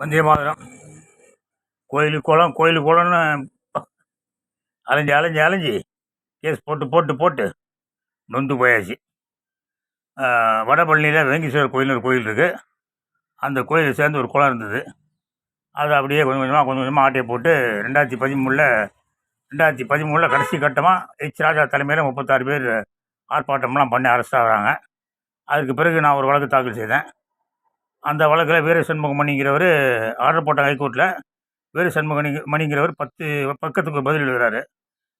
வந்தே மாதிரம். கோயில் குளம் கோயில் குளம்னு அலைஞ்சி அலைஞ்சி அலைஞ்சி கேஸ் போட்டு போட்டு போட்டு நொந்து போயாச்சு. வடபழனியில் வேங்கீஸ்வரர் கோயில்னு ஒரு கோயில் இருக்குது அந்த கோயிலை சேர்ந்து ஒரு குளம் இருந்தது. அதை அப்படியே கொஞ்சம் கொஞ்சமாக கொஞ்சம் கொஞ்சமாக ஆட்டையை போட்டு ரெண்டாயிரத்தி பதிமூணில் ரெண்டாயிரத்தி பதிமூணில் கடைசி கட்டமாக எச் ராஜா தலைமையில் முப்பத்தாறு பேர் ஆர்ப்பாட்டம்லாம் பண்ணி அரெஸ்ட் ஆகிறாங்க. அதுக்கு பிறகு நான் ஒரு வழக்கு தாக்கல் செய்தேன். அந்த வழக்கில் வீர சண்முகம் மணிங்கிறவர் ஆர்டர் போட்டாங்க ஹைகோர்ட்டில் வீர சண்முகமணி மணிங்கிறவர் பத்து பக்கத்துக்கு பதில் எழுதுறாரு.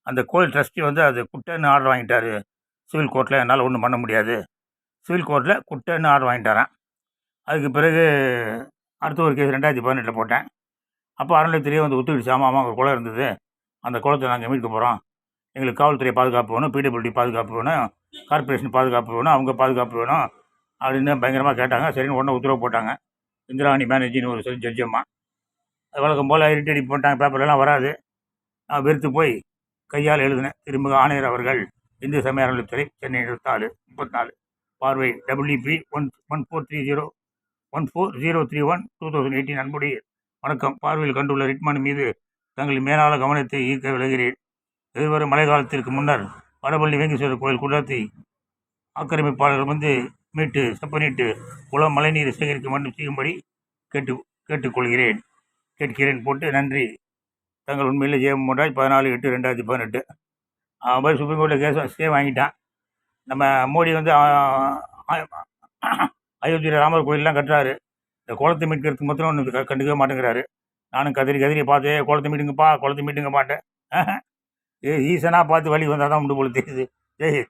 அந்த கோயில் ட்ரஸ்டி வந்து அது குட்டைன்னு ஆர்டர் வாங்கிட்டாரு. சிவில் கோர்ட்டில் என்னால் ஒன்றும் பண்ண முடியாது. சிவில் கோர்ட்டில் குட்டைன்னு ஆர்டர் வாங்கிட்டாரான் அதுக்கு பிறகு அடுத்த ஒரு கேஸ் ரெண்டாயிரத்தி பதினெட்டில் போட்டேன். அப்போ அறநிலையத்துறையே வந்து ஒத்துக்கிடுச்சு. ஆமாம் ஆமாம் ஒரு குளம் இருந்தது. அந்த குளத்தை நாங்கள் மீட்க போகிறோம் எங்களுக்கு காவல்துறை பாதுகாப்பு வேணும் பிடபிள்யூடி பாதுகாப்பு வேணும் கார்ப்பரேஷன் பாதுகாப்பு வேணும் அவங்க பாதுகாப்பு வேணும். அப்படின்னு பயங்கரமாக கேட்டாங்க. சரின்னு உடனே உத்தரவு போட்டாங்க. இந்திராணி மேனேஜின்னு ஒரு சொல்லி ஜட்ஜம்மா அது வழக்கம் போல் இரிட்டேடி போட்டாங்க. பேப்பர்லாம் வராது. நான் வெறுத்து போய் கையால் எழுதினேன். திரும்ப ஆணையர் அவர்கள் இந்து சமய அறநிலைத்துறை சென்னை இருபத்தாலு முப்பத்தி நாலு பார்வை WB one one four three zero one four zero three one two thousand eighteen அன்புடைய வணக்கம். பார்வையில் கண்டுள்ள ரிட்மன் மீது தங்கள் மேலாள கவனத்தை ஈர்க்க விளைகிறேன். எதிர்வரும் மழை காலத்திற்கு முன்னர் வடபள்ளி வேங்கேஸ்வரர் கோயில் குடத்தை ஆக்கிரமிப்பாளர்கள் வந்து மீட்டு செப்பனிட்டு குளம் மழைநீர் சேகரிக்க வேண்டும் செய்யும்படி கேட்டு கேட்டுக்கொள்கிறேன். கேட்கிறேன் போட்டு நன்றி. தங்கள் உண்மையில் ஜெயம் மூன்றாய் பதினாலு எட்டு ரெண்டாயிரத்தி பதினெட்டு. அவன் போய் சுப்ரீம் கோர்ட்டில் கேஸ் ஸ்டே வாங்கிட்டான். நம்ம மோடி வந்து அயோத்தியில் ராமர் கோயிலெலாம் கட்டுறாரு. இந்த குளத்தை மீட்கிறதுக்கு மொத்தம் ஒன்று கண்டுக்கவே மாட்டேங்கிறாரு. நானும் கதிரி கதிரி பார்த்து குளத்தை மீட்டுங்கப்பா குளத்தை மீட்டுங்க மாட்டேன் ஏ ஈசனாக பார்த்து வழி வந்தால் தான் உண்டு போல தெரியுது. ஜெய்